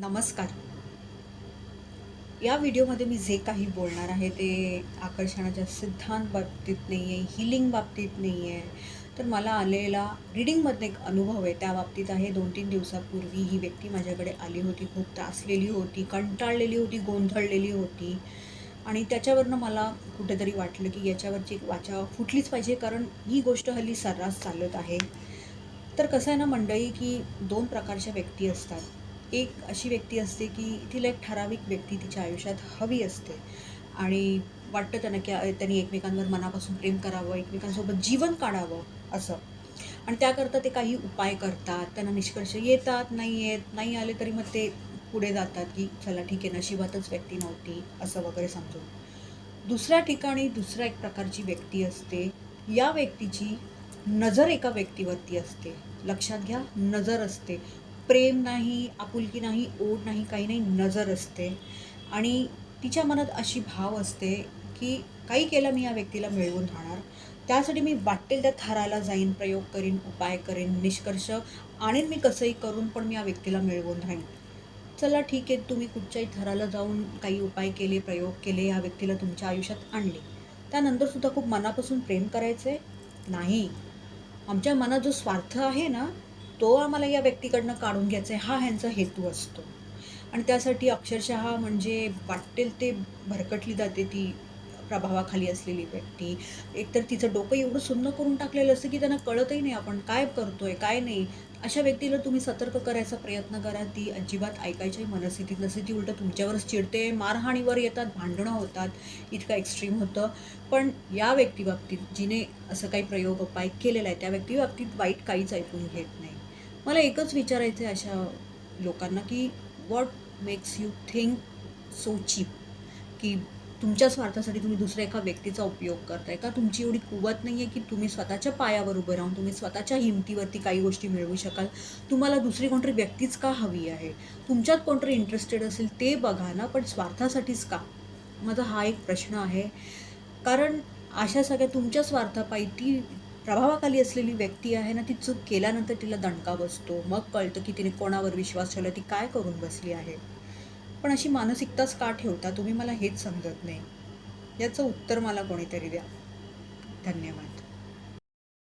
नमस्कार. या व्हिडिओमध्ये मी जे काही बोलणार आहे ते आकर्षणाच्या सिद्धांत बाबतीत नाही आहे हिलिंग बाबतीत नाही आहे तर मला आलेला रिडिंगमधनं एक अनुभव आहे. त्या बाबतीत आहे दोन तीन दिवसापूर्वी ही व्यक्ती माझ्याकडे आली होती. खूप त्रासलेली होती कंटाळलेली होती गोंधळलेली होती. आणि त्याच्यावरनं मला कुठेतरी वाटलं की याच्यावरची एक वाचा फुटलीच पाहिजे कारण ही गोष्ट हल्ली सर्रास चालत आहे. तर कसं आहे ना मंडळी की दोन प्रकारच्या व्यक्ती असतात. एक अशी व्यक्ती असते की तिला एक ठराविक व्यक्ती तिच्या आयुष्यात हवी असते. आणि वाटतं त्यांना की त्यांनी एकमेकांवर मनापासून प्रेम करावं एकमेकांसोबत जीवन काढावं असं. आणि त्याकरता ते काही उपाय करतात. त्यांना निष्कर्ष येतात नाही येत नाही आले तरी मग ते पुढे जातात की चला ठीक आहे नशिबातच व्यक्ती नव्हती असं वगैरे समजून. दुसऱ्या ठिकाणी दुसऱ्या एक प्रकारची व्यक्ती असते. या व्यक्तीची नजर एका व्यक्तीवरती असते. लक्षात घ्या नजर असते. प्रेम नाही आपुलकी नाही ओढ नाही काही नाही नजर असते. आणि तिच्या मनात अशी भाव असते की काही केलं मी या व्यक्तीला मिळवून राहणार. त्यासाठी मी वाटेल त्या थराला जाईन प्रयोग करीन उपाय करेन निष्कर्ष आणीन मी कसंही करून पण मी या व्यक्तीला मिळवून राहीन. चला ठीक आहे तुम्ही कुठच्याही थराला जाऊन काही उपाय केले प्रयोग केले या व्यक्तीला तुमच्या आयुष्यात आणले. त्यानंतरसुद्धा खूप मनापासून प्रेम करायचे? नाही. आमच्या मनात जो स्वार्थ आहे ना तो आम्हाला या व्यक्तीकडनं काढून घ्यायचा आहे. हा ह्यांचा हेतू असतो. आणि त्यासाठी अक्षरशः म्हणजे वाटेल ते भरकटली जाते ती प्रभावाखाली असलेली व्यक्ती. एकतर तिचं डोकं एवढं सुन्न करून टाकलेलं असतं की त्यांना कळतही नाही आपण काय करतोय काय नाही. अशा व्यक्तीला तुम्ही सतर्क करायचा प्रयत्न करा. ती अजिबात ऐकायच्याही मनस्थितीत नसते. ती उलटं तुमच्यावरच चिडते. मारहाणीवर येतात भांडणं होतात. इतकं एक्स्ट्रीम होतं. पण या व्यक्तीबाबतीत जिने असं काही प्रयोग उपाय केलेला आहे त्या व्यक्तीबाबतीत वाईट काहीच ऐकून घेत नाही. मला एकच विचारायचं आहे अशा लोकांना की what makes you think so cheap की तुमच्या स्वार्थासाठी तुम्ही दुसऱ्या एका व्यक्तीचा उपयोग करताय का? तुमची एवढी कुवत नाही आहे की तुम्ही स्वतःच्या पायावर उभं राहून तुम्ही स्वतःच्या हिमतीवरती काही गोष्टी मिळवू शकाल. तुम्हाला दुसरी कोणतरी व्यक्तीच का हवी आहे? तुमच्यात कोणतरी इंटरेस्टेड असेल ते बघा ना पण स्वार्थासाठीच का? माझा हा एक प्रश्न आहे. कारण अशा सगळ्या तुमच्या स्वार्थापायी ती प्रभावाखाली असलेली व्यक्ती आहे ना ती चूक केल्यानंतर तिला दणका बसतो. मग कळतं की तिने कोणावर विश्वास ठेवला ती काय करून बसली आहे? पण अशी मानसिकताच का ठेवता? तुम्ही मला हेच समजत नाही. याचं उत्तर मला कोणीतरी द्या. धन्यवाद.